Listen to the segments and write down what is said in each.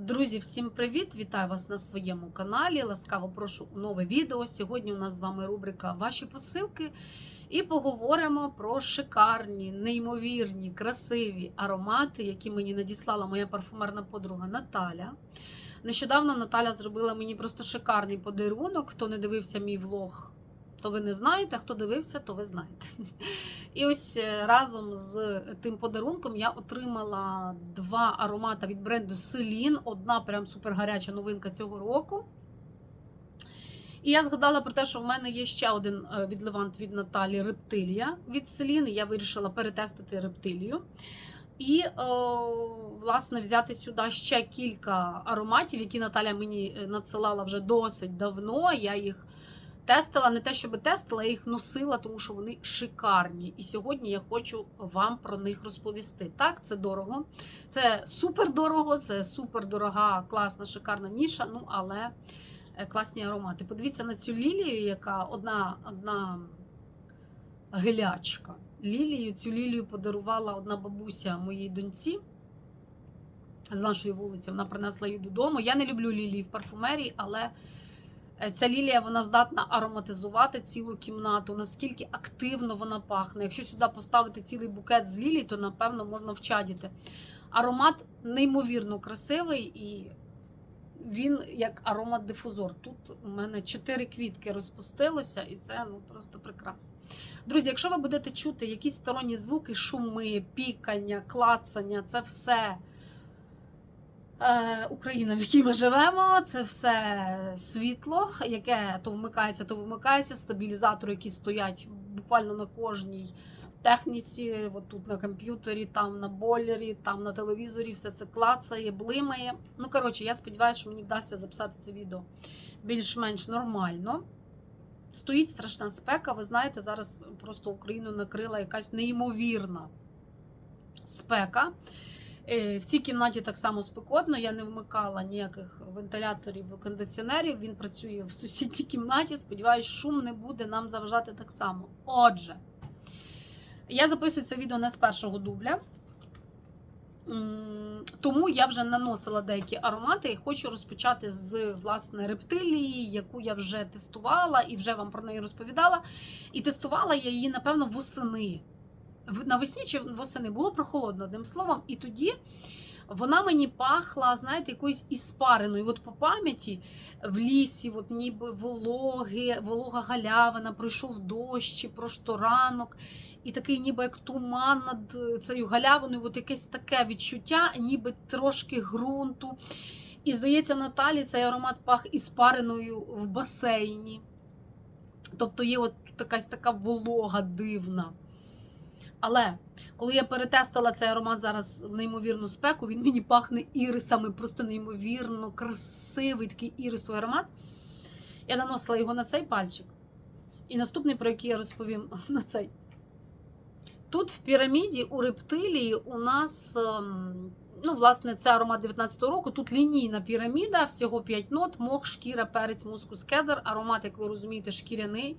Друзі, всім привіт! Вітаю вас на своєму каналі. Ласкаво прошу у нове відео. Сьогодні у нас з вами рубрика Ваші посилки. І поговоримо про шикарні, неймовірні, красиві аромати, які мені надіслала моя парфумерна подруга Наталя. Нещодавно Наталя зробила мені просто шикарний подарунок. Хто не дивився мій влог, то ви не знаєте. Хто дивився, то ви знаєте. І ось е, разом з тим подарунком я отримала два аромати від бренду Селін. Одна прям супергаряча новинка цього року. І я згадала про те, що в мене є ще один е, відливант від Наталі Рептилія від Селін. Я вирішила перетестити рептилію. І, е, власне, взяти сюди ще кілька ароматів, які Наталя мені надсилала вже досить давно. Я їх тестила, не те, щоб тестила, я їх носила, тому що вони шикарні. І сьогодні я хочу вам про них розповісти. Так, це дорого, це супер дорого, це супер дорога, класна, шикарна ніша. Ну, але е, класні аромати. Подивіться на цю лілію, яка одна, одна гелячка. Лілію, цю лілію подарувала одна бабуся моїй доньці. З нашої вулиці вона принесла її додому. Я не люблю лілії в парфумерії, але Ця лілія вона здатна ароматизувати цілу кімнату, наскільки активно вона пахне. Якщо сюди поставити цілий букет з лілій, то напевно можна вчадіти. Аромат неймовірно красивий і він як аромат-дифузор. Тут у мене чотири квітки розпустилося, і це ну просто прекрасно. Друзі, якщо ви будете чути якісь сторонні звуки, шуми, пікання, клацання, це все. Е, Україна, в якій ми живемо, це все світло, яке то вмикається, то вимикається, стабілізатори, які стоять буквально на кожній техніці, от тут на комп'ютері, там на бойлері, там на телевізорі, все це клацає, блимає. Ну, коротше, я сподіваюся, що мені вдасться записати це відео більш-менш нормально. Стоїть страшна спека. Ви знаєте, зараз просто Україну накрила якась неймовірна спека. Е, В цій кімнаті так само спекотно. Я не вмикала ніяких вентиляторів кондиціонерів. Він працює в сусідній кімнаті. Сподіваюсь, шум не буде нам заважати так само. Отже, я записую це відео не з першого дубля. Тому я вже наносила деякі аромати і хочу розпочати з власне рептилії, яку я вже тестувала і вже вам про неї розповідала. І тестувала я її, напевно, восени. Навесні чи восени було прохолодно, одним словом, і тоді вона мені пахла, знаєте, якоюсь іспареною. От по пам'яті в лісі, от ніби вологи, волога галявина, пройшов дощ, пройшов ранок, і такий, ніби як туман над цією галявиною, от якесь таке відчуття, ніби трошки ґрунту. І здається, Наталі цей аромат пах іспареною в басейні. Тобто є от якась така волога дивна. Але коли я перетестила цей аромат зараз в неймовірну спеку, він мені пахне ірисами, просто неймовірно красивий такий ірисовий аромат. Я наносила його на цей пальчик. І наступний, про який я розповім на цей. Тут в піраміді у рептилії у нас, ем, ну, власне, це аромат 19-го року. Тут лінійна піраміда, всього 5 нот, мох, шкіра, перець, мускус, кедр. Аромат, як ви розумієте, шкіряний.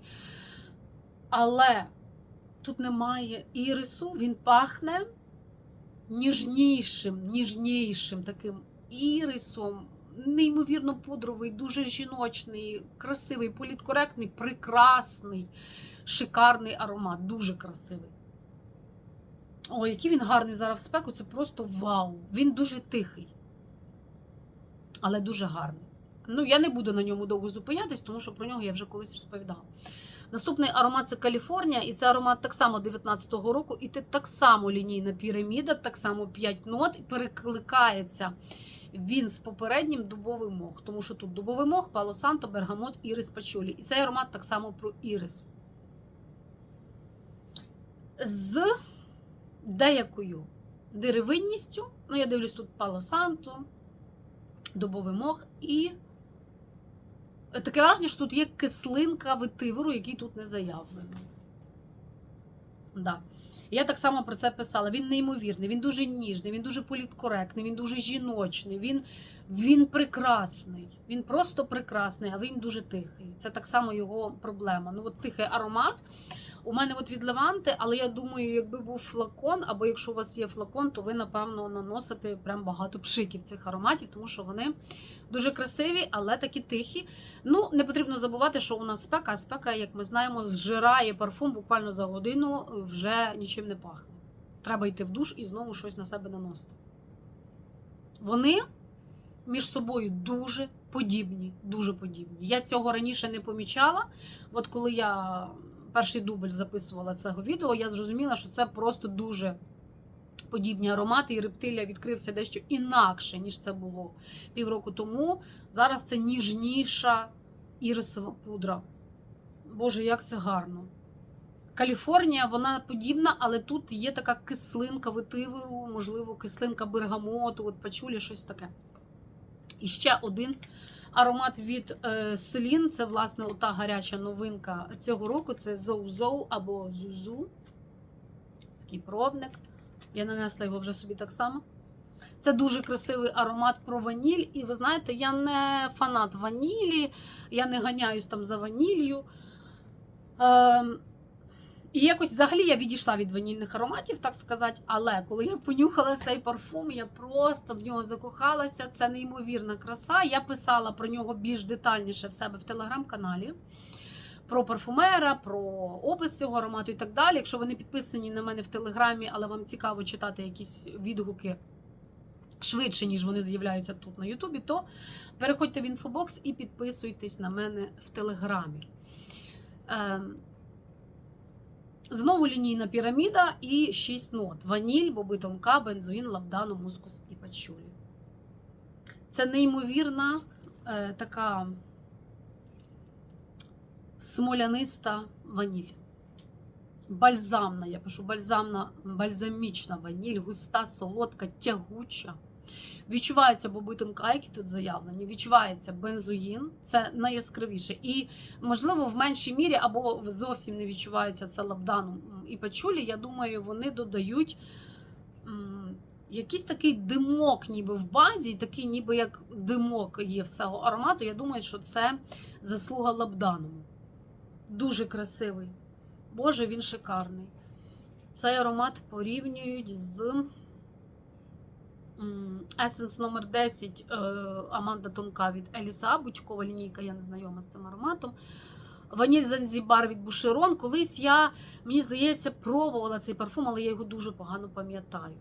Але тут немає ірису, він пахне ніжнішим, ніжнішим таким ірисом. Неймовірно пудровий, дуже жіночний, красивий, політкоректний, прекрасний, шикарний аромат, дуже красивий. О, який він гарний зараз в спеку, це просто вау! Він дуже тихий, але дуже гарний. Ну, я не буду на ньому довго зупинятись, тому що про нього я вже колись розповідала. Наступний аромат це Каліфорнія, і це аромат так само 19-го року, і це так само лінійна піраміда, так само 5 нот, перекликається він з попереднім дубовий мох, тому що тут дубовий мох, пало санто, бергамот, ірис, пачулі. І цей аромат так само про ірис. З деякою деревинністю, ну я дивлюсь, тут пало санто, дубовий мох і. Таке враження, що тут є кислинка витивору, який тут не заявлений. Да. Я так само про це писала. Він неймовірний, він дуже ніжний, він дуже політкоректний, він дуже жіночний, він, він прекрасний. Він просто прекрасний, а він дуже тихий. Це так само його проблема. Ну, от тихий аромат. У мене от від Леванти, але я думаю, якби був флакон, або якщо у вас є флакон, то ви, напевно, наносите прям багато пшиків цих ароматів, тому що вони дуже красиві, але такі тихі. Ну, не потрібно забувати, що у нас спека, а спека, як ми знаємо, зжирає парфум буквально за годину, вже нічим не пахне. Треба йти в душ і знову щось на себе наносити. Вони між собою дуже подібні. Дуже подібні. Я цього раніше не помічала. От коли я перший дубль записувала цього відео, я зрозуміла, що це просто дуже подібні аромати, і рептилія відкрився дещо інакше, ніж це було півроку тому. Зараз це ніжніша ірисова пудра. Боже, як це гарно. Каліфорнія, вона подібна, але тут є така кислинка ветиверу, можливо, кислинка бергамоту, от пачулі, щось таке. І ще один аромат від е, Селін. Це, власне, ота гаряча новинка цього року. Це Зоу-Зоу або Зузу. Такий пробник. Я нанесла його вже собі так само. Це дуже красивий аромат про ваніль. І ви знаєте, я не фанат ванілі, я не ганяюсь там за ванілью. Ем, і якось взагалі я відійшла від ванільних ароматів, так сказати. Але коли я понюхала цей парфум, я просто в нього закохалася. Це неймовірна краса. Я писала про нього більш детальніше в себе в телеграм-каналі. Про парфумера, про опис цього аромату і так далі. Якщо ви не підписані на мене в телеграмі, але вам цікаво читати якісь відгуки швидше, ніж вони з'являються тут на Ютубі, то переходьте в інфобокс і підписуйтесь на мене в телеграмі. Знову лінійна піраміда і 6 нот: ваніль, боби тонка, бензоїн, лабдану, мускус і пачулі. Це неймовірна е, така смоляниста ваніль. Бальзамна, я пишу, бальзамна, бальзамічна ваніль, густа, солодка, тягуча. Відчувається боби тонка, які тут заявлені. Відчувається бензоїн, це найяскравіше. І, можливо, в меншій мірі або зовсім не відчувається це лабданом і пачулі. Я думаю, вони додають м, якийсь такий димок, ніби в базі, такий, ніби як димок є в цього аромату. Я думаю, що це заслуга лабдану. Дуже красивий. Боже, він шикарний. Цей аромат порівнюють з. Есенс номер 10 е, Аманда Тонка від Еліса Будькова лінійка, я не знайома з цим ароматом. Ваніль Занзібар від Бушерон. Колись я, мені здається, пробувала цей парфум, але я його дуже погано пам'ятаю.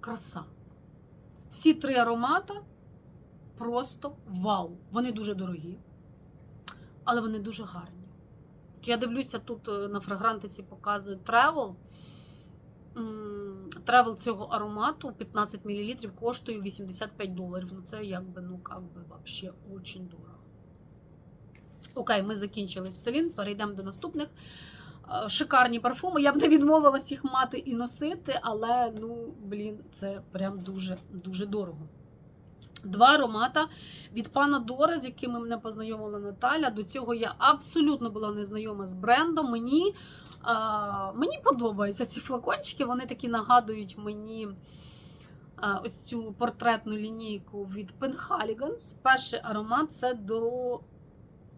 Краса. Всі три аромата просто вау. Вони дуже дорогі, але вони дуже гарні. Я дивлюся, тут е, на фрагрантиці показують Travel. Тревел цього аромату 15 мл коштує 85 доларів. Ну це якби, ну, як би, вообще очень дорого. Окей, ми закінчили з Селін, перейдемо до наступних. Е, Шикарні парфуми. Я б не відмовилась їх мати і носити, але, ну, блін, це прям дуже-дуже дорого. Два аромата від пана Дора, з якими мене познайомила Наталя. До цього я абсолютно була незнайома з брендом. Мені Мені подобаються ці флакончики, вони такі нагадують мені ось цю портретну лінійку від Penhaligans. Перший аромат це до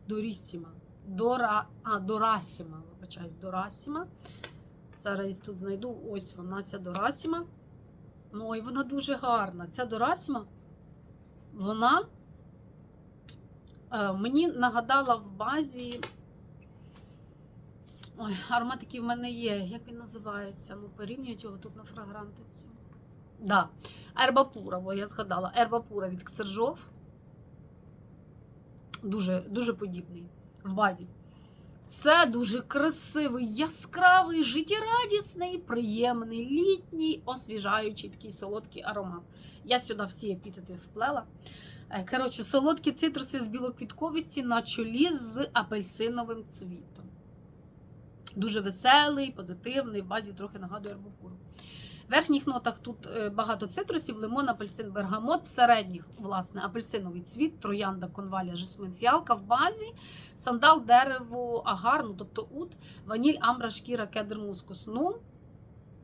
Дорісіма. Дора, а, Дорасіма, вибачаюсь, Дорасіма. Зараз тут знайду ось вона, ця Дорасіма. Ой, вона дуже гарна. Ця Дорасіма, вона е, мені нагадала в базі. Ой, аромат такий в мене є. Як він називається? Ну, порівнюють його тут на фрагрантиці. Да. Ербапура, бо я згадала. Ербапура від Ксержов. Дуже, дуже подібний в базі. Це дуже красивий, яскравий, життєрадісний, приємний, літній, освіжаючий такий солодкий аромат. Я сюди всі епітети вплела. Е, Коротше, солодкі цитруси з білоквітковості на чолі з апельсиновим цвітом. Дуже веселий, позитивний, в базі трохи нагадує арбукуру. В верхніх нотах тут е, багато цитрусів, лимон, апельсин, бергамот. В середніх, власне, апельсиновий цвіт, троянда, конвалія, жасмин, фіалка. В базі сандал, дерево, агар, ну тобто ут, ваніль, амбра, шкіра, кедр, мускус. Ну,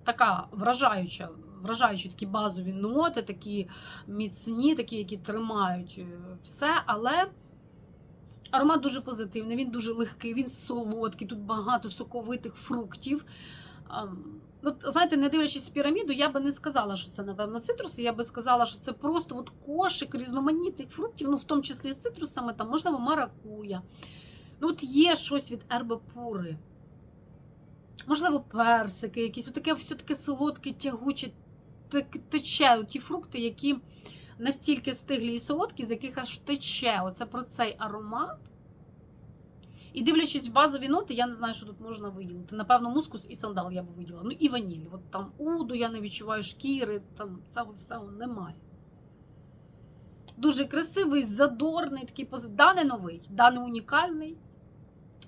така вражаюча, вражаючі такі базові ноти, такі міцні, такі, які тримають е, все, але Аромат дуже позитивний, він дуже легкий, він солодкий, тут багато соковитих фруктів. Ам, Ну, знаєте, не дивлячись піраміду, я би не сказала, що це, напевно, цитруси. Я би сказала, що це просто от кошик різноманітних фруктів, ну, в тому числі з цитрусами, там, можливо, маракуя. Ну, от є щось від ербепури. Можливо, персики, якісь отаке все таке солодке, тягуче, так- тече. Ті фрукти, які настільки стиглі і солодкі, з яких аж тече. Оце про цей аромат. І дивлячись в базові ноти, я не знаю, що тут можна виділити. Напевно, мускус і сандал я б виділила. Ну і ваніль. От там уду я не відчуваю шкіри, там цього всього немає. Дуже красивий, задорний, такий позитив. Да, новий, да, унікальний,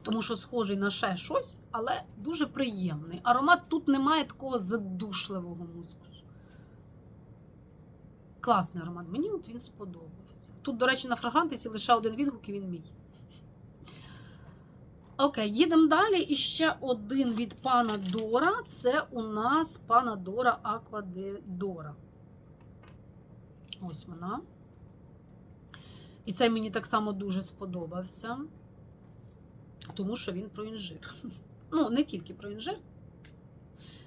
тому що схожий на ще щось, але дуже приємний. Аромат тут немає такого задушливого мускусу. Класний аромат. Мені от він сподобався. Тут, до речі, на фрагрантисі лише один відгук, і він мій. Окей, їдемо далі. І ще один від пана Дора. Це у нас пана Дора Аква. Ось вона. І цей мені так само дуже сподобався, тому що він про інжир. Ну, не тільки про інжир.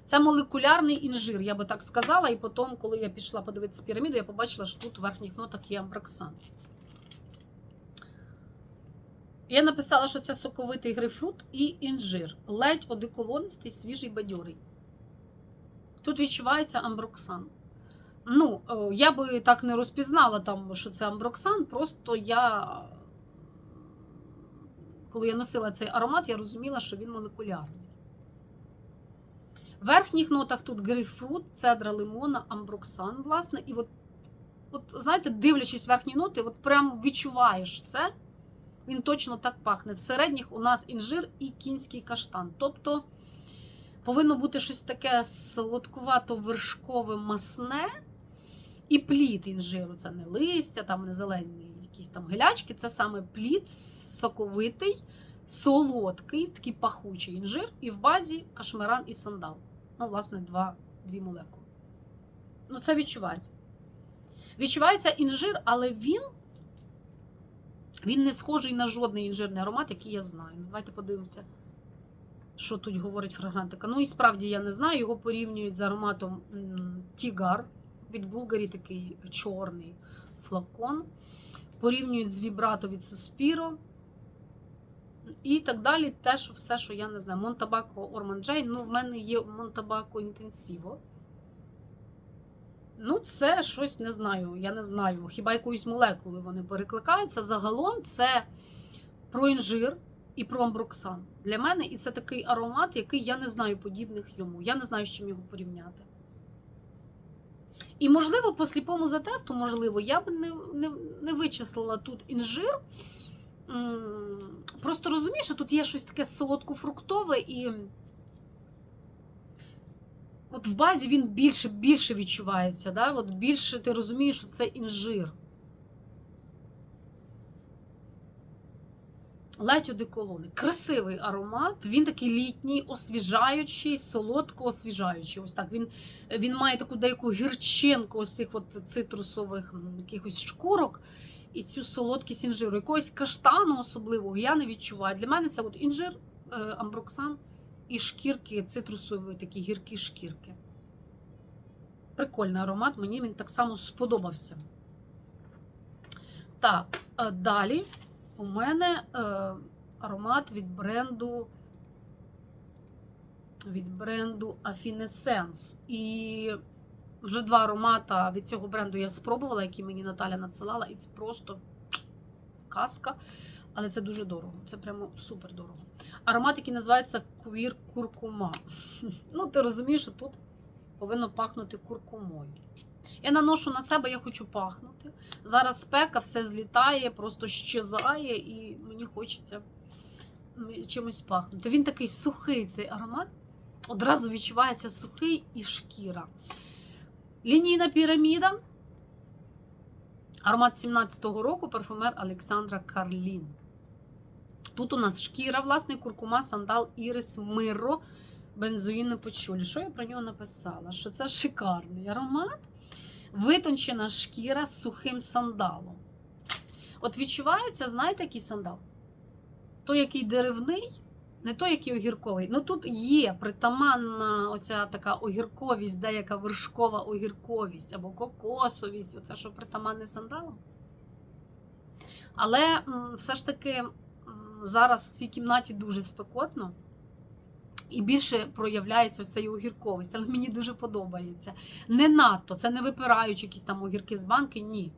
Це молекулярний інжир, я би так сказала. І потім, коли я пішла подивитися піраміду, я побачила, що тут в верхніх нотах є амброксан. Я написала, що це соковитий грейпфрут і інжир. Ледь одеколонистий, свіжий бадьорий. Тут відчувається амброксан. Ну, е, я би так не розпізнала, там, що це амброксан, просто я, коли я носила цей аромат, я розуміла, що він молекулярний. В верхніх нотах тут грейпфрут, цедра лимона, амброксан, власне. І от, от знаєте, дивлячись верхні ноти, от прям відчуваєш це. Він точно так пахне. В середніх у нас інжир і кінський каштан. Тобто повинно бути щось таке солодкувато-вершкове масне і плід інжиру. Це не листя, там не зелені якісь там гелячки. Це саме плід соковитий, солодкий, такий пахучий інжир, і в базі кашмиран і сандал. Ну, власне, два, дві молекули. Ну, це відчувається. Відчувається інжир, але він. Він не схожий на жодний інжирний аромат, який я знаю. Ну, Давайте подивимося, що тут говорить фрагрантика. Ну і справді я не знаю. Його порівнюють з ароматом Тігар від Булгарі, такий чорний флакон. Порівнюють з Вібрато від Суспіро. І так далі. Теж все, що я не знаю. Монтабако Орманджей. Ну, в мене є Монтабако Інтенсіво. Ну, це щось не знаю. Я не знаю. Хіба якоюсь молекулою вони перекликаються. Загалом це про інжир і про амброксан. Для мене і це такий аромат, який я не знаю подібних йому. Я не знаю, з чим його порівняти. І, можливо, по сліпому затесту, можливо, я б не, не, не вичислила тут інжир. Просто розумію, що тут є щось таке солодко-фруктове і. От в базі він більше більше відчувається. Да? От більше ти розумієш, що це інжир. Ледь одеколони. Красивий аромат. Він такий літній, освіжаючий, солодко освіжаючий. Ось так. Він, він має таку деяку гірчинку ось цих от цитрусових якихось шкурок. І цю солодкість інжиру. Якогось каштану особливого я не відчуваю. Для мене це от інжир, е, амброксан і шкірки, цитрусові такі гіркі шкірки. Прикольний аромат, мені він так само сподобався. Так, е, далі у мене е, аромат від бренду від бренду Affinescence. І вже два аромата від цього бренду я спробувала, які мені Наталя надсилала, і це просто казка. Але це дуже дорого. Це прямо супер дорого. Аромат, який називається квір куркума. Ну, ти розумієш, що тут повинно пахнути куркумою. Я наношу на себе, я хочу пахнути. Зараз спека, все злітає, просто щезає, і мені хочеться чимось пахнути. Він такий сухий цей аромат. Одразу відчувається сухий і шкіра. Лінійна піраміда. Аромат 17-го року парфумер Олександра Карлін. Тут у нас шкіра, власне, куркума, сандал, ірис, миро, бензоїн почулі. Що я про нього написала? Що це шикарний аромат, витончена шкіра з сухим сандалом. От відчувається, знаєте, який сандал? той, який деревний, не той, який огірковий. Ну тут є притаманна оця така огірковість, деяка вершкова огірковість або кокосовість, оце що притаманне сандалам. Але все ж таки зараз в цій кімнаті дуже спекотно. І більше проявляється ось ця огірковість, але мені дуже подобається. Не надто, це не випираючи якісь там огірки з банки, ні.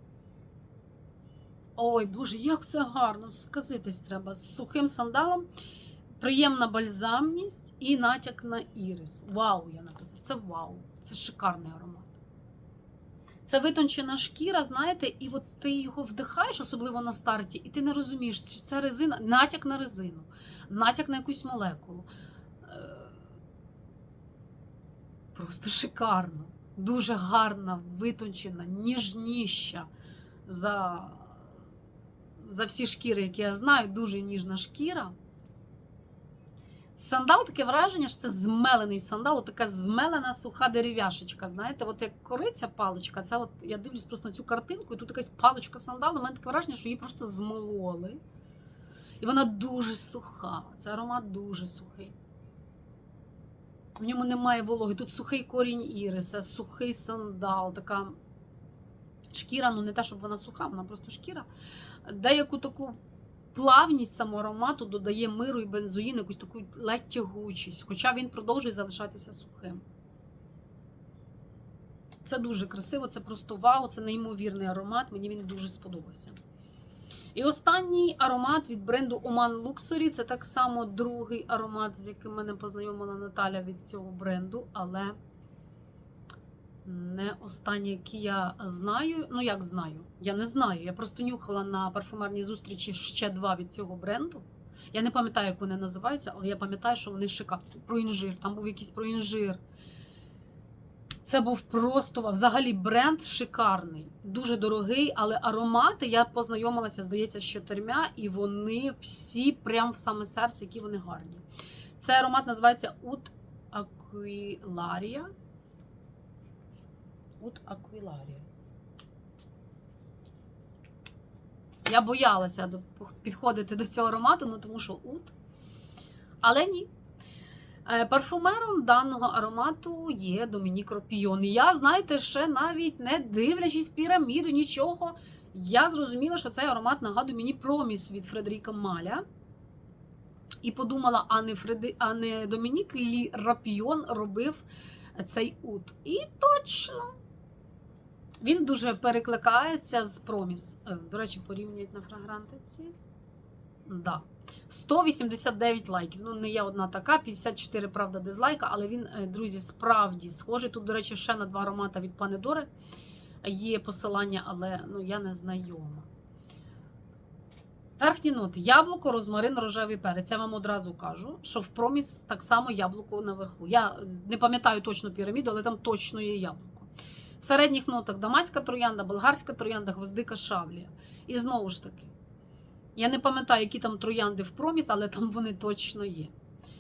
Ой, Боже, як це гарно! Сказитись треба. З сухим сандалом, приємна бальзамність і натяк на ірис. Вау, я написала. Це вау. Це шикарний аромат. Це витончена шкіра, знаєте, і от ти його вдихаєш, особливо на старті, і ти не розумієш, чи це резина, натяк на резину, натяк на якусь молекулу. Е, Просто шикарно. Дуже гарна, витончена, ніжніща за, за всі шкіри, які я знаю, дуже ніжна шкіра. Сандал таке враження, що це змелений сандал, така змелена суха дерев'яшечка. Знаєте, от як кориця паличка, це от я дивлюсь просто на цю картинку, і тут якась паличка сандалу, у мене таке враження, що її просто змололи. І вона дуже суха. Це аромат дуже сухий. В ньому немає вологи. Тут сухий корінь іриса, сухий сандал, така шкіра, ну не те, щоб вона суха, вона просто шкіра. Деяку таку плавність самого аромату додає миру і бензоїн, якусь таку ледь тягучість, хоча він продовжує залишатися сухим. Це дуже красиво, це просто вау, це неймовірний аромат. Мені він дуже сподобався. І останній аромат від бренду Oman Luxury. Це так само другий аромат, з яким мене познайомила Наталя від цього бренду, але не останній, який я знаю. Ну, як знаю? Я не знаю. Я просто нюхала на парфумерній зустрічі ще два від цього бренду. Я не пам'ятаю, як вони називаються, але я пам'ятаю, що вони шикарні. Про інжир. Там був якийсь про інжир. Це був просто взагалі бренд шикарний, дуже дорогий, але аромати я познайомилася, здається, з чотирма, і вони всі прям в саме серце, які вони гарні. Цей аромат називається Ut Aquilaria. Ut Aquilaria. Я боялася підходити до цього аромату, ну тому що Ut. Але ні. Е, Парфумером даного аромату є Домінік Ропійон. Я, знаєте, ще навіть не дивлячись піраміду, нічого, я зрозуміла, що цей аромат нагадує мені проміс від Фредеріка Маля. І подумала, а не, Фреди... а не Домінік Лі Рапіон робив цей ут. І точно. Він дуже перекликається з проміс. Е, До речі, порівнюють на фрагрантиці. Да. 189 лайків. Ну, не я одна така, 54, правда, дизлайка, але він, е, друзі, справді схожий. Тут, до речі, ще на два аромата від пани Дори є посилання, але ну, я не знайома. Верхні ноти: яблуко, розмарин, рожевий перець. Я вам одразу кажу, що в проміс так само яблуко наверху. Я не пам'ятаю точно піраміду, але там точно є яблуко. В середніх нотах дамаська троянда, болгарська троянда, гвоздика шавлія. І знову ж таки, я не пам'ятаю, які там троянди в проміс, але там вони точно є.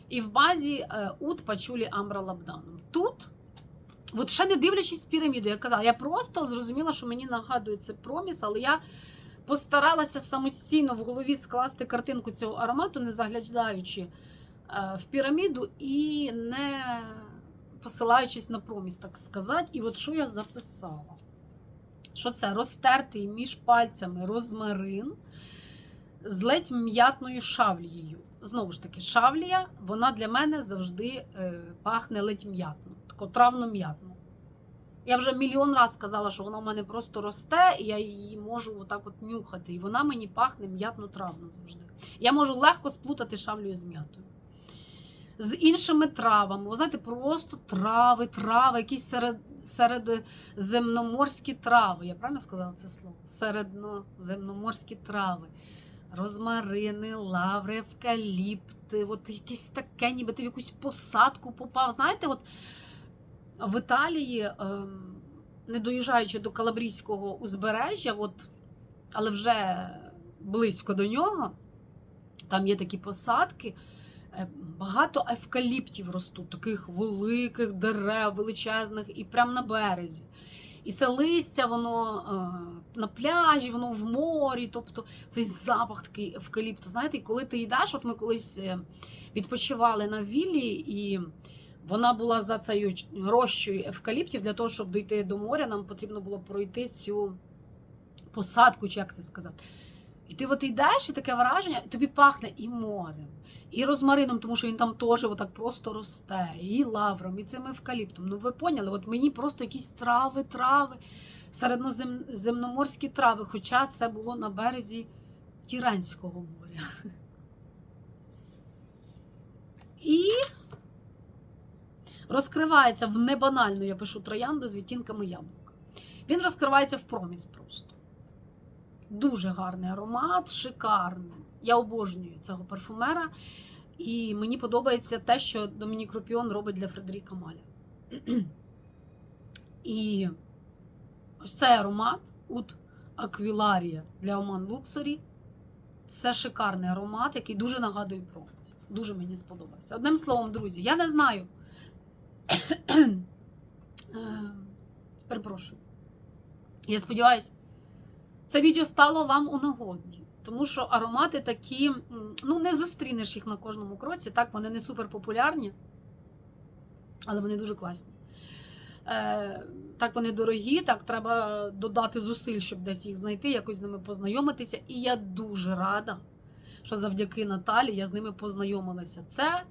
І в базі е, ут пачулі амбра лабданом. Тут, от ще не дивлячись піраміду, я казала, я просто зрозуміла, що мені нагадує це проміс, але я постаралася самостійно в голові скласти картинку цього аромату, не заглядаючи е, в піраміду і не посилаючись на проміс, так сказати. І от що я записала? Що це розтертий між пальцями розмарин з ледь м'ятною шавлією. Знову ж таки, шавлія, вона для мене завжди е, пахне ледь м'ятно, тако травно-м'ятно. Я вже мільйон разів сказала, що вона в мене просто росте, і я її можу отак от нюхати. І вона мені пахне м'ятно-травно завжди. Я можу легко сплутати шавлію з м'ятою. З іншими травами. Ви знаєте, просто трави, трави, якісь серед, середземноморські трави. Я правильно сказала це слово? Середноземноморські трави. Розмарини, лаври, евкаліпти, от якесь таке, ніби ти в якусь посадку попав. Знаєте, от в Італії, ем, не доїжджаючи до Калабрійського узбережжя, от, але вже близько до нього, там є такі посадки, багато евкаліптів ростуть, таких великих дерев, величезних, і прямо на березі. І це листя, воно е, на пляжі, воно в морі, тобто цей запах такий евкаліпту. Знаєте, і коли ти йдеш, от ми колись е, відпочивали на віллі, і вона була за цією рощою евкаліптів. Для того, щоб дійти до моря, нам потрібно було пройти цю посадку, чи як це сказати. І ти от йдеш, і таке враження, тобі пахне і морем, і розмарином, тому що він там теж отак просто росте, і лавром, і цим евкаліптом. Ну ви поняли, от мені просто якісь трави, трави, середноземноморські трави, хоча це було на березі Тіренського моря. І розкривається в небанальну, я пишу троянду з відтінками яблука. Він розкривається в проміс просто. Дуже гарний аромат, шикарний. Я обожнюю цього парфумера. І мені подобається те, що Домінік Рупіон робить для Фредеріка Маля. І ось цей аромат Ут Аквіларія для Оман Луксорі. Це шикарний аромат, який дуже нагадує промис. Дуже мені сподобався. Одним словом, друзі, я не знаю. Е, Перепрошую. Я сподіваюся, це відео стало вам у нагоді. Тому що аромати такі, ну не зустрінеш їх на кожному кроці. Так, вони не супер популярні, але вони дуже класні. Е, так, вони дорогі, так треба додати зусиль, щоб десь їх знайти, якось з ними познайомитися. І я дуже рада, що завдяки Наталі я з ними познайомилася. Це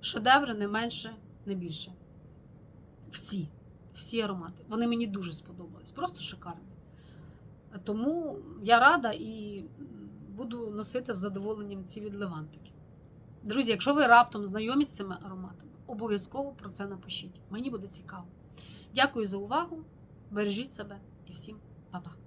шедеври не менше, не більше. Всі, всі аромати. Вони мені дуже сподобались. Просто шикарні. Тому я рада і буду носити з задоволенням ці відливантики. Друзі, якщо ви раптом знайомі з цими ароматами, обов'язково про це напишіть. Мені буде цікаво. Дякую за увагу. Бережіть себе і всім па-па.